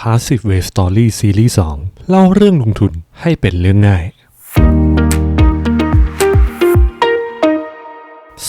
Passive Way Story ซีรีส์2เล่าเรื่องลงทุนให้เป็นเรื่องง่าย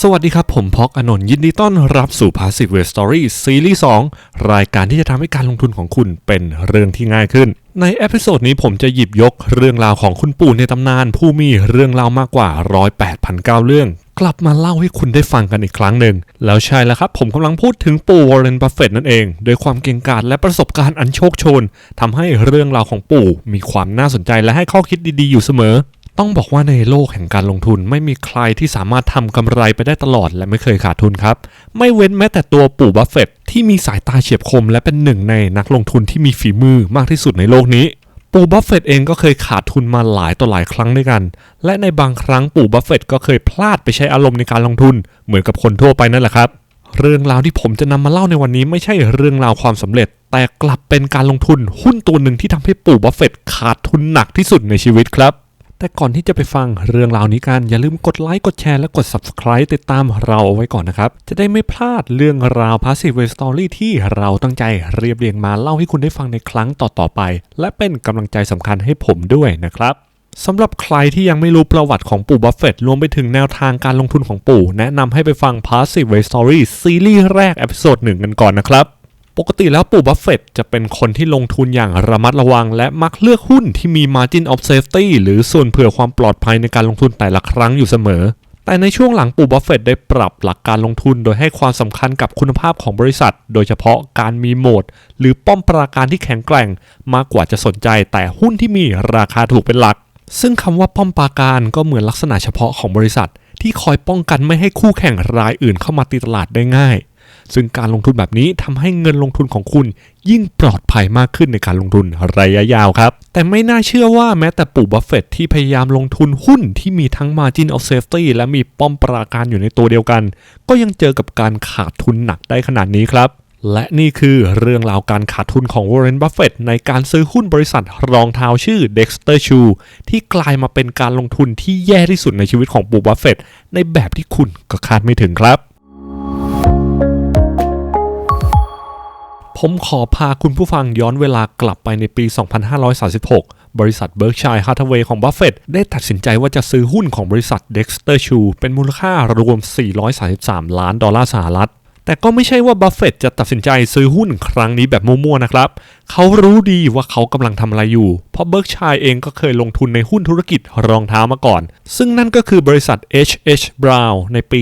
สวัสดีครับ ผมพอกอนนท์ยินดีต้อนรับสู่ Passive Way Story ซีรีส์2รายการที่จะทำให้การลงทุนของคุณเป็นเรื่องที่ง่ายขึ้น ในเอพิโซดนี้ผมจะหยิบยกเรื่องราวของคุณปู่ในตำนาน ผู้มีเรื่องราวมากกว่า 108 0 0เรื่อง กลับมาเล่าให้คุณได้ฟังกันอีกครั้งหนึ่ง แล้วใช่แล้วครับ ผมกำลังพูดถึงปู่วอร์เรนบัฟเฟตนั่นเอง โดยความเก่งกาจและประสบการณ์อันโชคโชนทำให้เรื่องราวของปู่ มีความน่าสนใจและให้ข้อคิดดีๆอยู่เสมอ ต้องบอกว่าในโลกแห่งการลงทุนไม่มีใครที่สามารถทำกำไรไปได้ตลอดและไม่เคยขาดทุนครับ ไม่เว้นแม้แต่ตัวปู่บัฟเฟตที่มีสายตาเฉียบคม และเป็นหนึ่งในนักลงทุนที่มีฝีมือมากที่สุดในโลกนี้ ปู่บัฟเฟตเองก็เคยขาดทุนมาหลายต่อหลายครั้งด้วยกัน และในบางครั้งปู่บัฟเฟตก็เคยพลาดไปใช้อารมณ์ในการลงทุน เหมือนกับคนทั่วไปนั่นแหละครับ เรื่องราวที่ผมจะนำมาเล่าในวันนี้ไม่ใช่เรื่องราวความสำเร็จ แต่กลับเป็นการลงทุนหุ้นตัวหนึ่งที่ทำให้ปู่บัฟเฟตขาดทุนหนักที่สุดในชีวิตครับ แต่ก่อนที่จะไปฟังเรื่องราวนี้กัน อย่าลืมกดไลค์กดแชร์และกด Subscribe ติดตามเราไว้ก่อนนะครับ จะได้ไม่พลาดเรื่องราว Passive Way Story ที่เราตั้งใจเรียบเรียงมาเล่าให้คุณได้ฟังในครั้งต่อๆไป และเป็นกำลังใจสำคัญให้ผมด้วยนะครับสำหรับใครที่ยังไม่รู้ประวัติของปู่บัฟเฟตรวมไปถึงแนวทางการลงทุนของปู่ แนะนำให้ไปฟัง Passive Way Story ซีรีส์แรก เอพิโซดหนึ่งกันก่อนนะครับ ปกติแล้วปู่บัฟเฟตจะเป็นคนที่ลงทุนอย่างระมัดระวัง และมักเลือกหุ้นที่มี margin of safety หรือส่วนเผื่อความปลอดภัยในการลงทุนแต่ละครั้งอยู่เสมอ แต่ในช่วงหลังปู่บัฟเฟตได้ปรับหลักการลงทุนโดยให้ความสำคัญกับคุณภาพของบริษัท โดยเฉพาะการมีโหมด หรือป้อมปราการที่แข็งแกร่ง มากกว่าจะสนใจแต่หุ้นที่มีราคาถูกเป็นหลัก ซึ่งคำว่าป้อมปราการก็เหมือนลักษณะเฉพาะของบริษัท ที่คอยป้องกันไม่ให้คู่แข่งรายอื่นเข้ามาตีตลาดได้ง่าย ซึ่งการลงทุนแบบนี้ทำให้เงินลงทุนของคุณ ยิ่งปลอดภัยมากขึ้นในการลงทุนระยะยาวครับ แต่ไม่น่าเชื่อว่าแม้แต่ปู่บัฟเฟตที่พยายามลงทุนหุ้นที่มีทั้ง margin of safety และมีป้อมปราการอยู่ในตัวเดียวกัน ก็ยังเจอกับการขาดทุนหนักได้ขนาดนี้ครับและนี่คือเรื่องราวการขาดทุนของวอร์เรน บัฟเฟตในการซื้อหุ้นบริษัทรองเท้าชื่อ Dexter Shoe ที่กลายมาเป็นการลงทุนที่แย่ที่สุดในชีวิตของปู่บัฟเฟตในแบบที่คุณก็คาดไม่ถึงครับ ผมขอพาคุณผู้ฟังย้อนเวลากลับไปในปี 2536 บริษัทเบิร์กชัยฮาร์ทเวย์ของบัฟเฟตได้ตัดสินใจว่าจะซื้อหุ้นของบริษัท Dexter Shoe เป็นมูลค่ารวม 433 ล้านดอลลาร์สหรัฐ แต่ก็ไม่ใช่ว่าบัฟเฟตจะตัดสินใจซื้อหุ้นครั้งนี้แบบมั่วๆนะครับ เขารู้ดีว่าเขากำลังทำอะไรอยู่ เพราะเบิร์กชัยเองก็เคยลงทุนในหุ้นธุรกิจรองเท้ามาก่อน ซึ่งนั่นก็คือบริษัท H.H. Brown ในปี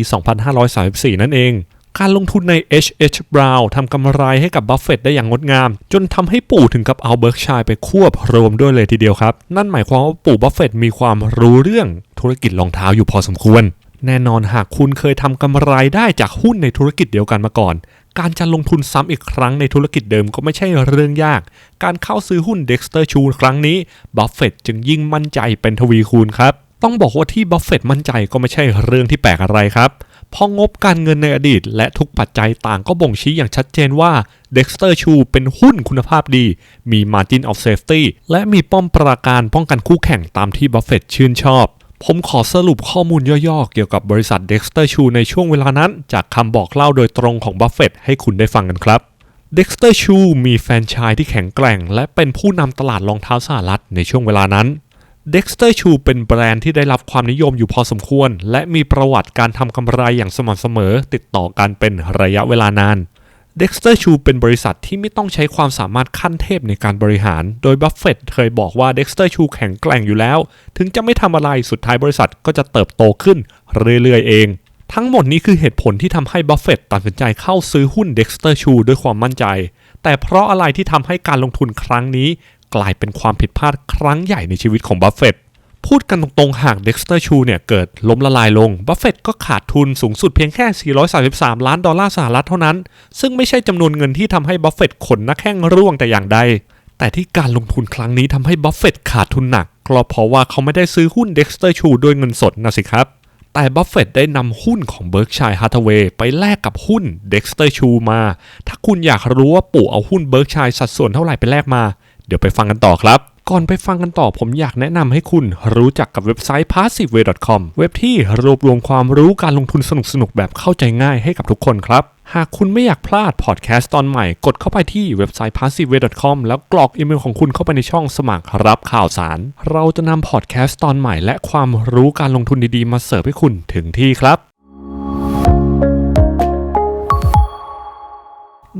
2534 นั่นเอง การลงทุนใน H.H. Brown ทำกำไรให้กับบัฟเฟตได้อย่างงดงาม จนทำให้ปู่ถึงกับเอาเบิร์กชัยไปควบรวมด้วยเลยทีเดียวครับ นั่นหมายความว่าปู่บัฟเฟตมีความรู้เรื่องธุรกิจรองเท้าอยู่พอสมควร แน่นอนหากคุณเคยทำกำไรได้จากหุ้นในธุรกิจเดียวกันมาก่อน การจะลงทุนซ้ำอีกครั้งในธุรกิจเดิมก็ไม่ใช่เรื่องยาก การเข้าซื้อหุ้น Dexter Shoe ครั้งนี้บัฟเฟตจึงยิ่งมั่นใจเป็นทวีคูณครับต้องบอกว่าที่บัฟเฟตมั่นใจก็ไม่ใช่เรื่องที่แปลกอะไรครับ เพราะงบการเงินในอดีต และทุกปัจจัยต่างก็บ่งชี้อย่างชัดเจนว่า Dexter Shoe เป็นหุ้นคุณภาพดี มี Margin of Safety และมีป้อมปราการป้องกันคู่แข่งตามที่บัฟเฟตชื่นชอบ ผมขอสรุปข้อมูลย่อๆ เกี่ยวกับบริษัท Dexter Shoe ในช่วงเวลานั้น จากคำบอกเล่าโดยตรงของบัฟเฟตให้คุณได้ฟังกันครับ Dexter Shoe มีแฟนชส์ที่แข็งแกร่ง และเป็นผู้นำตลาดรองเท้าสหรัฐในช่วงเวลานั้น Dexter Shoe เป็นแบรนด์ที่ได้รับความนิยมอยู่พอสมควร และมีประวัติการทำกำไรอย่างสม่ำเสมอ ติดต่อกันเป็นระยะเวลานาน Dexter Shoe เป็นบริษัทที่ไม่ต้องใช้ความสามารถขั้นเทพในการบริหาร โดยบัฟเฟตเคยบอกว่า Dexter Shoe แข็งแกร่งอยู่แล้ว ถึงจะไม่ทำอะไรสุดท้ายบริษัทก็จะเติบโตขึ้นเรื่อยๆเอง ทั้งหมดนี้คือเหตุผลที่ทำให้บัฟเฟตตัดสินใจเข้าซื้อหุ้น Dexter Shoe ด้วยความมั่นใจ แต่เพราะอะไรที่ทำให้การลงทุนครั้งนี้ กลายเป็นความผิดพลาดครั้งใหญ่ในชีวิตของบัฟเฟตพูดกันตรงๆ หาก Dexter Shoe เนี่ยเกิดล้มละลายลง บัฟเฟตก็ขาดทุนสูงสุดเพียงแค่ 433 ล้านดอลลาร์สหรัฐเท่านั้น ซึ่งไม่ใช่จำนวนเงินที่ทำให้บัฟเฟตขนนักแข้งร่วงแต่อย่างใด แต่ที่การลงทุนครั้งนี้ทำให้บัฟเฟตขาดทุนหนักก็เพราะว่าเขาไม่ได้ซื้อหุ้น Dexter Shoe ด้วยเงินสดนะสิครับ แต่บัฟเฟตได้นำหุ้นของ Berkshire Hathaway ไปแลกกับหุ้น Dexter Shoe มา ถ้าคุณอยากรู้ว่าปู่เอาหุ้น Berkshire สัดส่วนเท่าไหร่ไปแลกมา เดี๋ยวไปฟังกันต่อครับก่อนไปฟังกันต่อผมอยากแนะนำให้คุณรู้จักกับเว็บไซต์ passiveway.com เว็บที่รวบรวมความรู้การลงทุนสนุกๆ แบบเข้าใจง่ายให้กับทุกคนครับ หากคุณไม่อยากพลาดพอดแคสต์ตอนใหม่ กดเข้าไปที่เว็บไซต์ passiveway.com แล้วกรอกอีเมลของคุณเข้าไปในช่องสมัครรับข่าวสาร เราจะนำพอดแคสต์ตอนใหม่และความรู้การลงทุนดีๆ มาเสิร์ฟให้คุณถึงที่ครับ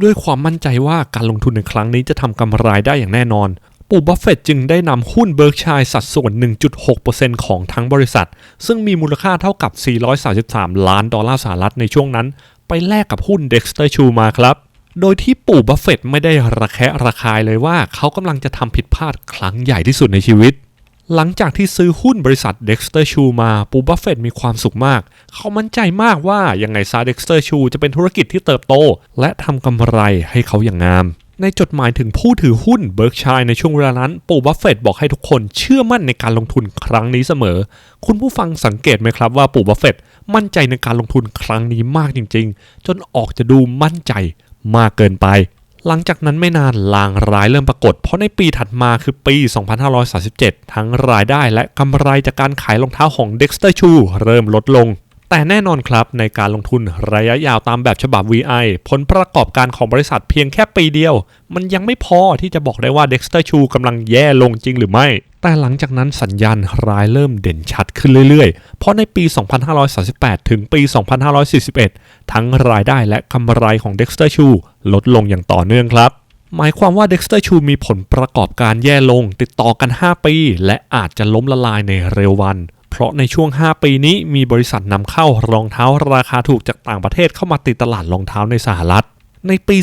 ด้วยความมั่นใจว่าการลงทุนในครั้งนี้จะทำกำไรได้อย่างแน่นอน ปู่บัฟเฟตจึงได้นำหุ้นเบิร์กชัยสัดส่วน 1.6%ของทั้งบริษัท ซึ่งมีมูลค่าเท่ากับ 433 ล้านดอลลาร์สหรัฐในช่วงนั้น ไปแลกกับหุ้น Dexter Chu มาครับ โดยที่ปู่บัฟเฟตไม่ได้ระแคะระคายเลยว่าเขากำลังจะทำผิดพลาดครั้งใหญ่ที่สุดในชีวิต หลังจากที่ซื้อหุ้นบริษัท Dexter Chu มาปูบัฟเฟตมีความสุขมาก เขามั่นใจมากว่ายังไงซา Dexter Chu จะเป็นธุรกิจที่เติบโต และทำกำไรให้เขาอย่างงาม ในจดหมายถึงผู้ถือหุ้นเบิร์กชัยในช่วงเวลานั้น ปูบัฟเฟตบอกให้ทุกคนเชื่อมั่นในการลงทุนครั้งนี้เสมอ คุณผู้ฟังสังเกตไหมครับว่าปูบัฟเฟตมั่นใจในการลงทุนครั้งนี้มากจริง ๆ จนออกจะดูมั่นใจมากเกินไป หลังจากนั้นไม่นานลางร้ายเริ่มปรากฏ เพราะในปีถัดมาคือปี 2537 ทั้งรายได้และกำไรจากการขายรองเท้าของเด็กสเตอร์ชูเริ่มลดลง แต่แน่นอนครับในการลงทุนระยะยาวตามแบบฉบับ VI ผลประกอบการของบริษัทเพียงแค่ปีเดียว มันยังไม่พอที่จะบอกได้ว่าเด็กสเตอร์ชูกำลังแย่ลงจริงหรือไม่ แต่หลังจากนั้นสัญญาณร้ายเริ่มเด่นชัดขึ้นเรื่อยๆ เพราะในปี 2538 ถึงปี 2541 ทั้งรายได้และกำไรของ Dexter Chu ลดลงอย่างต่อเนื่องครับ หมายความว่า Dexter Chu มีผลประกอบการแย่ลงติดต่อกัน 5 ปี และอาจจะล้มละลายในเร็ววัน เพราะในช่วง 5 ปีนี้มีบริษัทนำเข้ารองเท้าราคาถูกจากต่างประเทศเข้ามาติดตลาดรองเท้าในสหรัฐ ในปี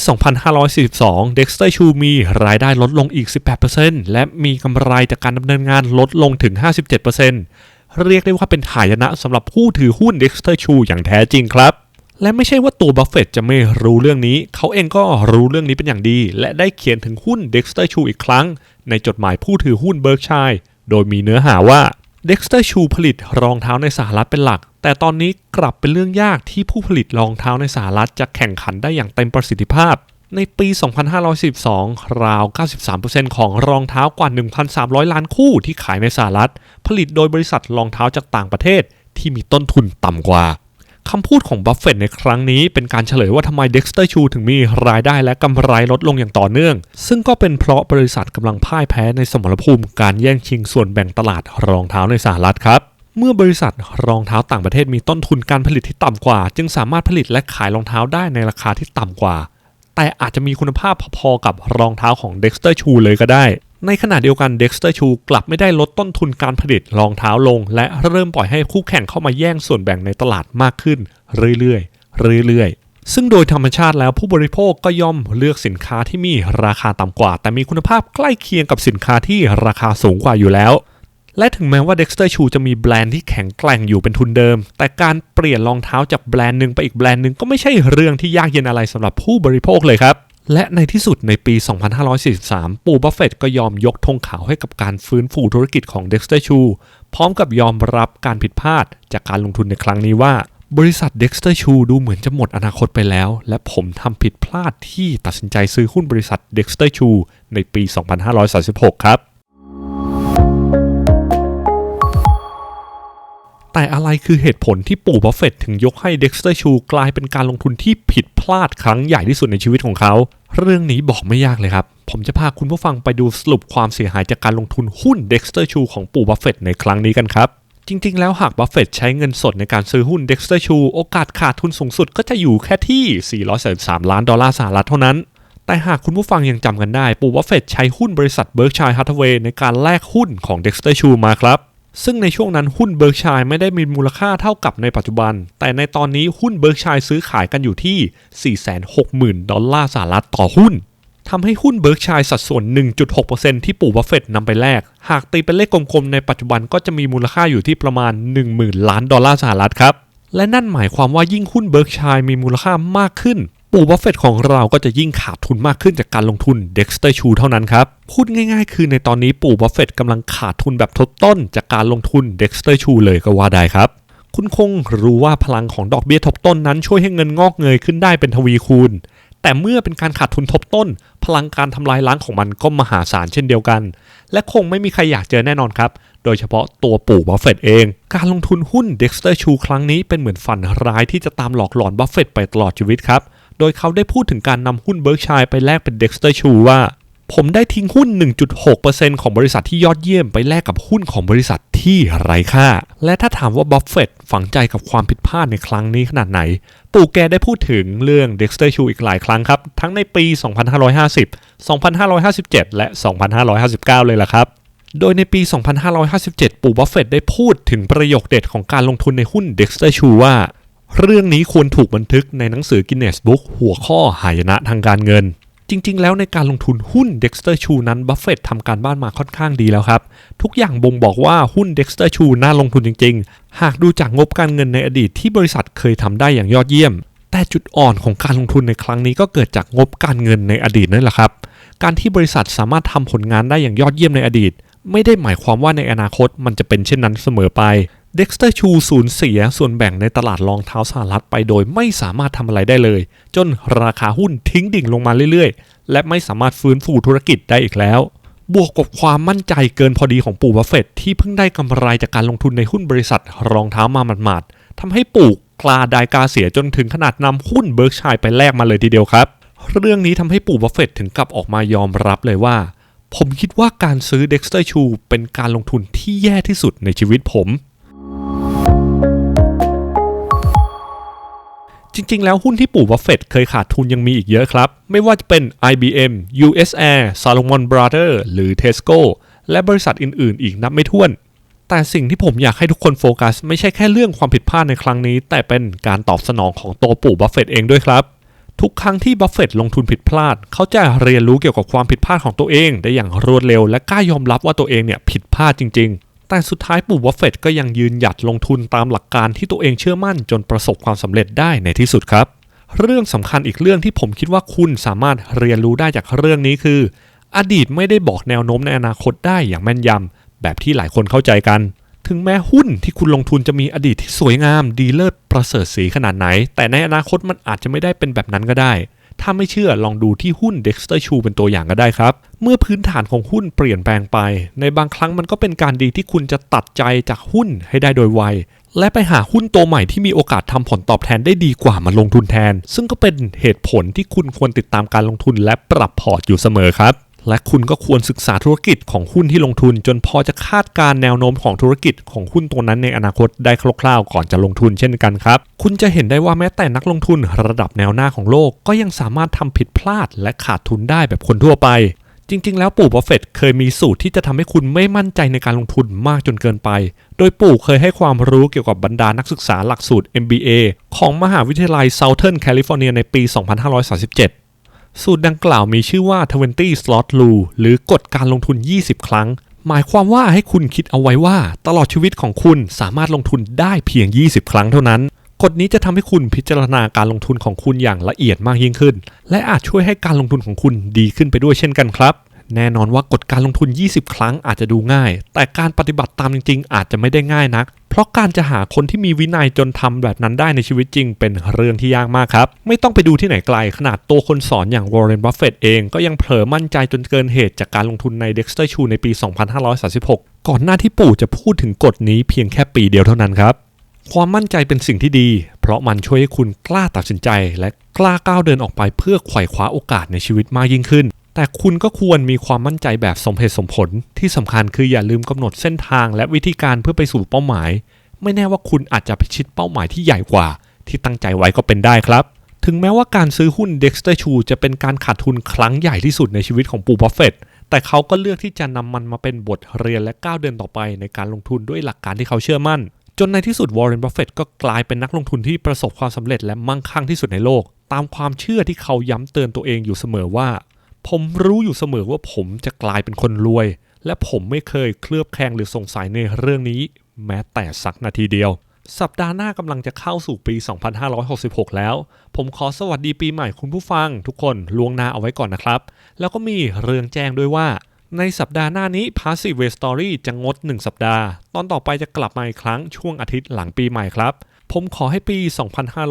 2542 Dexter Chu มีรายได้ลดลงอีก 18%และมีกำไรจากการดำเนินงานลดลงถึง 57%เรียกได้ว่าเป็นหายนะสำหรับผู้ถือหุ้น Dexter Chu อย่างแท้จริงครับ และไม่ใช่ว่าตัวบัฟเฟตจะไม่รู้เรื่องนี้ เขาเองก็รู้เรื่องนี้เป็นอย่างดี และได้เขียนถึงหุ้น Dexter Chu อีกครั้ง ในจดหมายผู้ถือหุ้นเบิร์กชัยโดยมีเนื้อหาว่า เด็กสเตอร์ชูผลิตรองเท้าในสหรัฐเป็นหลัก แต่ตอนนี้กลับเป็นเรื่องยากที่ผู้ผลิตรองเท้าในสหรัฐจะแข่งขันได้อย่างเต็มประสิทธิภาพ ในปี 2512 ราว 93%ของรองเท้ากว่า 1,300 ล้านคู่ที่ขายในสหรัฐ ผลิตโดยบริษัทรองเท้าจากต่างประเทศที่มีต้นทุนต่ำกว่า คำพูดของบัฟเฟตในครั้งนี้เป็นการเฉลยว่าทำไม Dexter Chu ถึงมีรายได้และกำไรลดลงอย่างต่อเนื่อง ซึ่งก็เป็นเพราะบริษัทกำลังพ่ายแพ้ในสมรภูมิการแย่งชิงส่วนแบ่งตลาดรองเท้าในสหรัฐครับเมื่อบริษัทรองเท้าต่างประเทศมีต้นทุนการผลิตที่ต่ำกว่า จึงสามารถผลิตและขายรองเท้าได้ในราคาที่ต่ำกว่า แต่อาจจะมีคุณภาพพอๆกับรองเท้าของ Dexter Chu เลยก็ได้ ในขณะเดียวกัน Dexter Chu กลับไม่ได้ลดต้นทุนการผลิตรองเท้าลง และเริ่มปล่อยให้คู่แข่งเข้ามาแย่งส่วนแบ่งในตลาดมากขึ้น เรื่อยๆเรื่อยๆซึ่งโดยธรรมชาติแล้วผู้บริโภคก็ย่อมเลือกสินค้าที่มีราคาต่ำกว่า แต่มีคุณภาพใกล้เคียงกับสินค้าที่ราคาสูงกว่าอยู่แล้ว และถึงแม้ว่า Dexter Chu จะมีแบรนด์ที่แข็งแกร่งอยู่เป็นทุนเดิม แต่การเปลี่ยนรองเท้าจากแบรนด์หนึ่งไปอีกแบรนด์หนึ่งก็ไม่ใช่เรื่องที่ยากเย็นอะไรสำหรับผู้บริโภคเลยครับ และในที่สุดในปี 2543 ปู่บัฟเฟตต์ก็ยอมยกธงขาวให้กับการฟื้นฟูธุรกิจของ Dexter Chu พร้อมกับยอมรับการผิดพลาดจากการลงทุนในครั้งนี้ว่า บริษัท Dexter Chu ดูเหมือนจะหมดอนาคตไปแล้ว และผมทำผิดพลาดที่ตัดสินใจซื้อหุ้นบริษัท Dexter Chu ในปี 2536 ครับ แต่อะไรคือเหตุผลที่ปู่บัฟเฟต์ถึงยกให้ Dexter Chu กลายเป็นการลงทุนที่ผิดพลาดครั้งใหญ่ที่สุดในชีวิตของเขา เรื่องนี้บอกไม่ยากเลยครับ ผมจะพาคุณผู้ฟังไปดูสรุปความเสียหายจากการลงทุนหุ้น Dexter Chu ของปู่บัฟเฟต์ในครั้งนี้กันครับจริง ๆ แล้วหากบัฟเฟต์ใช้เงินสดในการซื้อหุ้น Dexter Chu โอกาสขาดทุนสูงสุดก็จะอยู่แค่ที่ 433 ล้านดอลลาร์สหรัฐเท่านั้น แต่หากคุณผู้ฟังยังจำกันได้ ปู่บัฟเฟต์ใช้หุ้นบริษัท Berkshire Hathaway ในการแลกหุ้นของ Dexter Chu มาครับ ซึ่งในช่วงนั้นหุ้นเบิร์กชัยไม่ได้มีมูลค่าเท่ากับในปัจจุบัน แต่ในตอนนี้หุ้นเบิร์กชัยซื้อขายกันอยู่ที่ 460,000 ดอลลาร์สหรัฐต่อหุ้นทำให้หุ้นเบิร์กชัยสัดส่วน 1.6%ที่ปู่บัฟเฟตต์นำไปแลก หากตีเป็นเลขกลมๆ ในปัจจุบันก็จะมีมูลค่าอยู่ที่ประมาณ 10,000 ล้านดอลลาร์สหรัฐครับ และนั่นหมายความว่ายิ่งหุ้นเบิร์กชัยมีมูลค่ามากขึ้น ปู่บัฟเฟตของเราก็จะยิ่งขาดทุนมากขึ้นจากการลงทุน Dexter Chu เท่านั้นครับ พูดง่ายๆ คือในตอนนี้ปู่บัฟเฟตกำลังขาดทุนแบบทบต้น จากการลงทุน Dexter Chu เลยก็ว่าได้ครับ คุณคงรู้ว่าพลังของดอกเบี้ยทบต้นนั้นช่วยให้เงินงอกเงยขึ้นได้เป็นทวีคูณ แต่เมื่อเป็นการขาดทุนทบต้น พลังการทำลายล้างของมันก็มหาศาลเช่นเดียวกัน และคงไม่มีใครอยากเจอแน่นอนครับโดยเฉพาะตัวปู่บัฟเฟตเอง การลงทุนหุ้น Dexter Chu ครั้งนี้เป็นเหมือนฝันร้ายที่จะตามหลอกหลอนบัฟเฟตไปตลอดชีวิตครับ โดยเขาได้พูดถึงการนำหุ้นเบิร์กชัยไปแลกเป็น Dexter Chu ว่า ผมได้ทิ้งหุ้น 1.6%ของบริษัทที่ยอดเยี่ยมไปแลกกับหุ้นของบริษัทที่ไร้ค่า และถ้าถามว่าบัฟเฟต์ฝังใจกับความผิดพลาดในครั้งนี้ขนาดไหน ปู่แกได้พูดถึงเรื่อง Dexter Chu อีกหลายครั้งครับ ทั้งในปี 2550 2557 และ 2559 เลยล่ะครับโดยในปี 2557 ปู่บัฟเฟต์ได้พูดถึงประโยคเด็ดของการลงทุนในหุ้น Dexter Chu ว่า เรื่องนี้ควรถูกบันทึกในหนังสือ Guinness Book หัวข้อหายนะทางการเงิน จริง ๆ แล้วในการลงทุนหุ้น Dexter Chu นั้นบัฟเฟตทำการบ้านมาค่อนข้างดีแล้วครับ ทุกอย่างบ่งบอกว่าหุ้น Dexter Chu น่าลงทุนจริง ๆ หากดูจากงบการเงินในอดีตที่บริษัทเคยทำได้อย่างยอดเยี่ยม แต่จุดอ่อนของการลงทุนในครั้งนี้ก็เกิดจากงบการเงินในอดีตนั่นแหละครับ การที่บริษัทสามารถทำผลงานได้อย่างยอดเยี่ยมในอดีต ไม่ได้หมายความว่าในอนาคตมันจะเป็นเช่นนั้นเสมอไป Dexter Chu สูญเสียส่วนแบ่งในตลาดรองเท้าสหรัฐไปโดยไม่สามารถทำอะไรได้เลย จนราคาหุ้นทิ้งดิ่งลงมาเรื่อยๆ และไม่สามารถฟื้นฟูธุรกิจได้อีกแล้ว บวกกับความมั่นใจเกินพอดีของปู่บัฟเฟตที่เพิ่งได้กำไรจากการลงทุนในหุ้นบริษัทรองเท้ามาหมาดๆทำให้ปู่กลาดายกาเสียจนถึงขนาดนำหุ้นเบิร์กชัยไปแลกมาเลยทีเดียวครับ เรื่องนี้ทำให้ปู่บัฟเฟตถึงกับออกมายอมรับเลยว่า ผมคิดว่าการซื้อ Dexter Chu เป็นการลงทุนที่แย่ที่สุดในชีวิตผม จริง ๆ แล้วหุ้นที่ปู่บัฟเฟตเคยขาดทุนยังมีอีกเยอะครับ ไม่ว่าจะเป็น IBM, US Air, Salomon Brothers หรือ Tesco และบริษัทอื่น ๆ อีกนับไม่ถ้วน แต่สิ่งที่ผมอยากให้ทุกคนโฟกัส ไม่ใช่แค่เรื่องความผิดพลาดในครั้งนี้ แต่เป็นการตอบสนองของตัวปู่บัฟเฟตเองด้วยครับ ทุกครั้งที่บัฟเฟตลงทุนผิดพลาด เขาจะเรียนรู้เกี่ยวกับความผิดพลาดของตัวเอง ได้อย่างรวดเร็ว และกล้ายอมรับว่าตัวเองเนี่ยผิดพลาดจริง ๆ แต่สุดท้ายปู่บัฟเฟต์ก็ยังยืนหยัดลงทุนตามหลักการที่ตัวเองเชื่อมั่นจนประสบความสำเร็จได้ในที่สุดครับ เรื่องสำคัญอีกเรื่องที่ผมคิดว่าคุณสามารถเรียนรู้ได้จากเรื่องนี้คือ อดีตไม่ได้บอกแนวโน้มในอนาคตได้อย่างแม่นยำแบบที่หลายคนเข้าใจกัน ถึงแม้หุ้นที่คุณลงทุนจะมีอดีตที่สวยงาม ดีเลิศประเสริฐสีขนาดไหน แต่ในอนาคตมันอาจจะไม่ได้เป็นแบบนั้นก็ได้ ถ้าไม่เชื่อลองดูที่หุ้น Dexter Chu เป็นตัวอย่างก็ได้ครับ เมื่อพื้นฐานของหุ้นเปลี่ยนแปลงไป ในบางครั้งมันก็เป็นการดีที่คุณจะตัดใจจากหุ้นให้ได้โดยไว และไปหาหุ้นตัวใหม่ที่มีโอกาสทำผลตอบแทนได้ดีกว่ามาลงทุนแทน ซึ่งก็เป็นเหตุผลที่คุณควรติดตามการลงทุนและปรับพอร์ตอยู่เสมอครับ และคุณก็ควรศึกษาธุรกิจของหุ้นที่ลงทุน จนพอจะคาดการณ์แนวโน้มของธุรกิจของหุ้นตัวนั้นในอนาคตได้คร่าวๆก่อนจะลงทุนเช่นกันครับ คุณจะเห็นได้ว่าแม้แต่นักลงทุนระดับแนวหน้าของโลก ก็ยังสามารถทำผิดพลาดและขาดทุนได้แบบคนทั่วไป จริง ๆ แล้วปู่บัฟเฟตเคยมีสูตรที่จะทำให้คุณไม่มั่นใจในการลงทุนมากจนเกินไป โดยปู่เคยให้ความรู้เกี่ยวกับบรรดานักศึกษาหลักสูตร MBA ของมหาวิทยาลัย Southern California ในปี 2537 สูตรดังกล่าวมีชื่อว่า 20 slot rule หรือกฎการลงทุน 20 ครั้ง หมายความว่าให้คุณคิดเอาไว้ว่า ตลอดชีวิตของคุณสามารถลงทุนได้เพียง 20 ครั้งเท่านั้น กฎนี้จะทำให้คุณพิจารณาการลงทุนของคุณอย่างละเอียดมากยิ่งขึ้น และอาจช่วยให้การลงทุนของคุณดีขึ้นไปด้วยเช่นกันครับ แน่นอนว่ากฎการลงทุน 20 ครั้งอาจจะดูง่าย แต่การปฏิบัติตามจริง ๆ อาจจะไม่ได้ง่ายนัก เพราะการจะหาคนที่มีวินัยจนทำแบบนั้นได้ในชีวิตจริง เป็นเรื่องที่ยากมากครับ ไม่ต้องไปดูที่ไหนไกล ขนาดตัวคนสอนอย่างวอร์เรนบัฟเฟตเองก็ยังเผลอมั่นใจจนเกินเหตุจากการลงทุนใน Dexter Chu ในปี 2536 ก่อนหน้าที่ปู่จะพูดถึงกฎนี้เพียงแค่ปีเดียวเท่านั้นครับความมั่นใจเป็นสิ่งที่ดี เพราะมันช่วยให้คุณกล้าตัดสินใจ และกล้าก้าวเดินออกไปเพื่อไขว่คว้าโอกาสในชีวิตมากยิ่งขึ้น แต่คุณก็ควรมีความมั่นใจแบบสมเหตุสมผล ที่สำคัญคืออย่าลืมกำหนดเส้นทางและวิธีการเพื่อไปสู่เป้าหมาย ไม่แน่ว่าคุณอาจจะพิชิตเป้าหมายที่ใหญ่กว่า ที่ตั้งใจไว้ก็เป็นได้ครับ ถึงแม้ว่าการซื้อหุ้น Dexter Chu จะเป็นการขาดทุนครั้งใหญ่ที่สุดในชีวิตของปูบัฟเฟตต์แต่เขาก็เลือกที่จะนำมันมาเป็นบทเรียนและก้าวเดินต่อไปในการลงทุนด้วยหลักการที่เขาเชื่อมั่น จนในที่สุดวอร์เรนบัฟเฟตต์ก็กลายเป็นนักลงทุนที่ประสบความสำเร็จและมั่งคั่งที่สุดในโลก ตามความเชื่อที่เขาย้ำเตือนตัวเองอยู่เสมอว่า ผมรู้อยู่เสมอว่าผมจะกลายเป็นคนรวย และผมไม่เคยเคลือบแคลงหรือสงสัยในเรื่องนี้ แม้แต่สักนาทีเดียว สัปดาห์หน้ากำลังจะเข้าสู่ปี 2566 แล้ว ผมขอสวัสดีปีใหม่คุณผู้ฟัง ทุกคนล่วงหน้าเอาไว้ก่อนนะครับ แล้วก็มีเรื่องแจ้งด้วยว่า ในสัปดาห์หน้านี้ Passive Way Story จะงด 1 สัปดาห์ ตอนต่อไปจะกลับมาอีกครั้งช่วงอาทิตย์หลังปีใหม่ครับผมขอให้ปี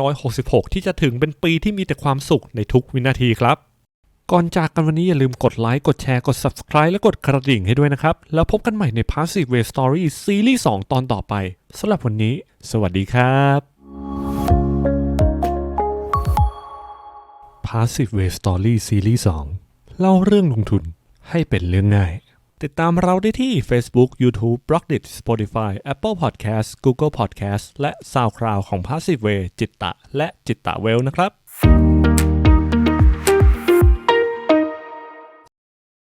2566 ที่จะถึงเป็นปีที่มีแต่ความสุขในทุกวินาทีครับ ก่อนจากกันวันนี้อย่าลืมกดไลค์ กดแชร์ กด Subscribe และกดกระดิ่งให้ด้วยนะครับ แล้วพบกันใหม่ใน Passive Way Story ซีรีส์2 ตอนต่อไปสำหรับวันนี้ สวัสดีครับ Passive Way Story ซีรีส์2เล่าเรื่องลงทุนให้เป็นเรื่องง่าย ติดตามเราได้ที่ Facebook YouTube b l o g d i t Spotify Apple Podcast Google Podcast และ SoundCloud ของ Passive Way จิตตะ และจิตตะเวลนะครับ